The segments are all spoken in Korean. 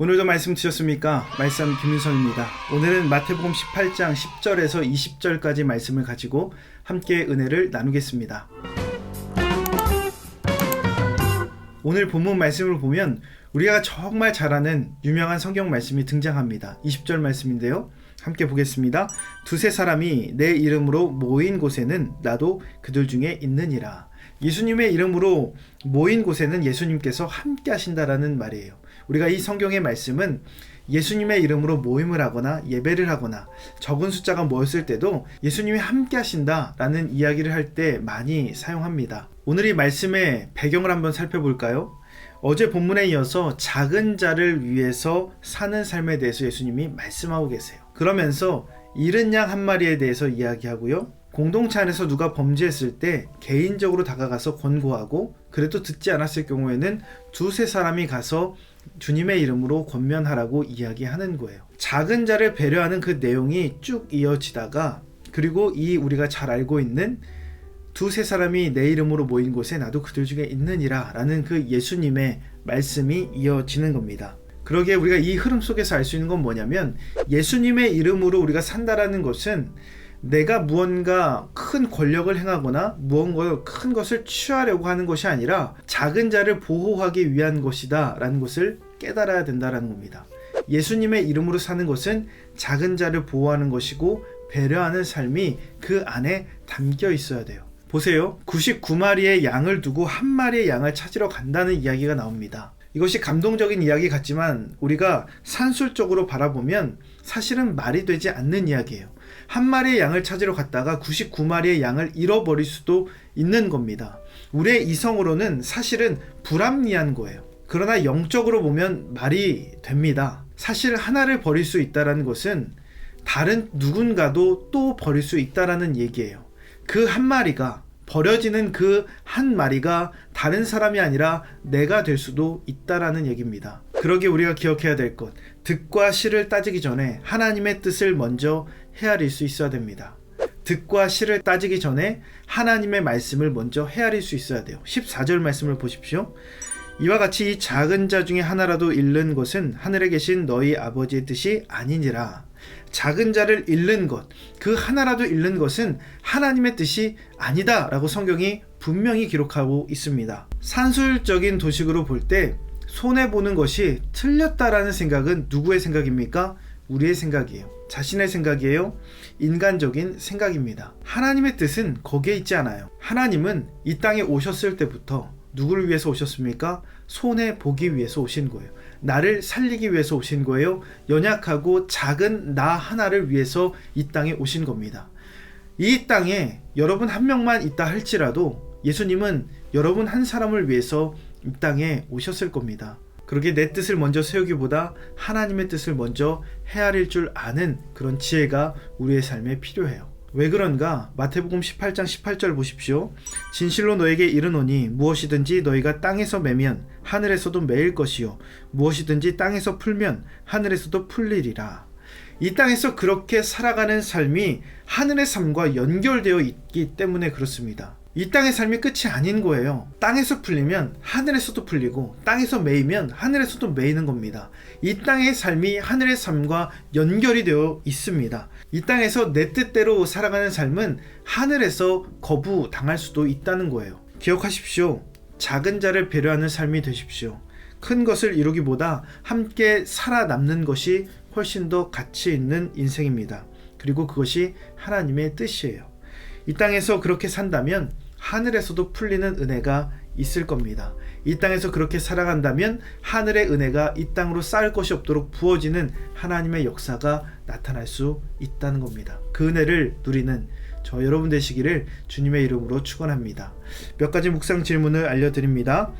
오늘도 말씀 드셨습니까? 말씀 김윤성입니다. 오늘은 마태복음 18장 10절에서 20절까지 말씀을 가지고 함께 은혜를 나누겠습니다. 오늘 본문 말씀을 보면 우리가 정말 잘 아는 유명한 성경 말씀이 등장합니다. 20절 말씀인데요. 함께 보겠습니다. 두세 사람이 내 이름으로 모인 곳에는 나도 그들 중에 있느니라. 예수님의 이름으로 모인 곳에는 예수님께서 함께 하신다라는 말이에요. 우리가 이 성경의 말씀은 예수님의 이름으로 모임을 하거나 예배를 하거나 적은 숫자가 모였을 때도 예수님이 함께 하신다라는 이야기를 할 때 많이 사용합니다. 오늘 이 말씀의 배경을 한번 살펴볼까요? 어제 본문에 이어서 작은 자를 위해서 사는 삶에 대해서 예수님이 말씀하고 계세요. 그러면서 잃은 양 한 마리에 대해서 이야기하고요. 공동체 안에서 누가 범죄했을 때 개인적으로 다가가서 권고하고 그래도 듣지 않았을 경우에는 두세 사람이 가서 주님의 이름으로 권면하라고 이야기하는 거예요. 작은 자를 배려하는 그 내용이 쭉 이어지다가 그리고 이 우리가 잘 알고 있는 두세 사람이 내 이름으로 모인 곳에 나도 그들 중에 있느니라 라는 그 예수님의 말씀이 이어지는 겁니다. 그러기에 우리가 이 흐름 속에서 알 수 있는 건 뭐냐면 예수님의 이름으로 우리가 산다라는 것은 내가 무언가 큰 권력을 행하거나 무언가 큰 것을 취하려고 하는 것이 아니라 작은 자를 보호하기 위한 것이다 라는 것을 깨달아야 된다라는 겁니다. 예수님의 이름으로 사는 것은 작은 자를 보호하는 것이고 배려하는 삶이 그 안에 담겨 있어야 돼요. 보세요. 99마리의 양을 두고 한 마리의 양을 찾으러 간다는 이야기가 나옵니다. 이것이 감동적인 이야기 같지만 우리가 산술적으로 바라보면 사실은 말이 되지 않는 이야기예요. 한 마리의 양을 찾으러 갔다가 99마리의 양을 잃어버릴 수도 있는 겁니다. 우리의 이성으로는 사실은 불합리한 거예요. 그러나 영적으로 보면 말이 됩니다. 사실 하나를 버릴 수 있다는 것은 다른 누군가도 또 버릴 수 있다라는 얘기예요. 그 한 마리가 버려지는 그 한 마리가 다른 사람이 아니라 내가 될 수도 있다라는 얘기입니다. 그러기에 우리가 기억해야 될 것, 득과 실을 따지기 전에 하나님의 뜻을 먼저 헤아릴 수 있어야 됩니다. 득과 실을 따지기 전에 하나님의 말씀을 먼저 헤아릴 수 있어야 돼요. 14절 말씀을 보십시오. 이와 같이 이 작은 자 중에 하나라도 잃는 것은 하늘에 계신 너희 아버지의 뜻이 아니니라. 작은 자를 잃는 것, 그 하나라도 잃는 것은 하나님의 뜻이 아니다 라고 성경이 분명히 기록하고 있습니다. 산술적인 도식으로 볼 때 손해 보는 것이 틀렸다라는 생각은 누구의 생각입니까? 우리의 생각이에요. 자신의 생각이에요. 인간적인 생각입니다. 하나님의 뜻은 거기에 있지 않아요. 하나님은 이 땅에 오셨을 때부터 누구를 위해서 오셨습니까? 손해 보기 위해서 오신 거예요. 나를 살리기 위해서 오신 거예요. 연약하고 작은 나 하나를 위해서 이 땅에 오신 겁니다. 이 땅에 여러분 한 명만 있다 할지라도 예수님은 여러분 한 사람을 위해서 이 땅에 오셨을 겁니다. 그러게 내 뜻을 먼저 세우기보다 하나님의 뜻을 먼저 헤아릴 줄 아는 그런 지혜가 우리의 삶에 필요해요. 왜 그런가? 마태복음 18장 18절 보십시오. 진실로 너에게 이르노니 무엇이든지 너희가 땅에서 매면 하늘에서도 매일 것이요 무엇이든지 땅에서 풀면 하늘에서도 풀리리라. 이 땅에서 그렇게 살아가는 삶이 하늘의 삶과 연결되어 있기 때문에 그렇습니다. 이 땅의 삶이 끝이 아닌 거예요. 땅에서 풀리면 하늘에서도 풀리고 땅에서 매이면 하늘에서도 매이는 겁니다. 이 땅의 삶이 하늘의 삶과 연결이 되어 있습니다. 이 땅에서 내 뜻대로 살아가는 삶은 하늘에서 거부 당할 수도 있다는 거예요. 기억하십시오. 작은 자를 배려하는 삶이 되십시오. 큰 것을 이루기보다 함께 살아남는 것이 훨씬 더 가치 있는 인생입니다. 그리고 그것이 하나님의 뜻이에요. 이 땅에서 그렇게 산다면 하늘에서도 풀리는 은혜가 있을 겁니다. 이 땅에서 그렇게 살아간다면 하늘의 은혜가 이 땅으로 쌓일 것이 없도록 부어지는 하나님의 역사가 나타날 수 있다는 겁니다. 그 은혜를 누리는 저 여러분 되시기를 주님의 이름으로 축원합니다. 몇 가지 묵상 질문을 알려드립니다.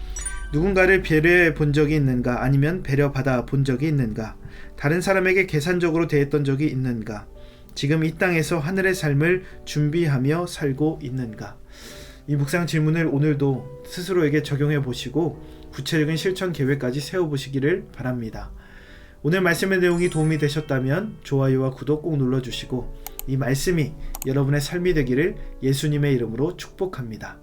누군가를 배려해 본 적이 있는가? 아니면 배려받아 본 적이 있는가? 다른 사람에게 계산적으로 대했던 적이 있는가? 지금 이 땅에서 하늘의 삶을 준비하며 살고 있는가? 이 묵상 질문을 오늘도 스스로에게 적용해 보시고 구체적인 실천 계획까지 세워 보시기를 바랍니다. 오늘 말씀의 내용이 도움이 되셨다면 좋아요와 구독 꼭 눌러 주시고 이 말씀이 여러분의 삶이 되기를 예수님의 이름으로 축복합니다.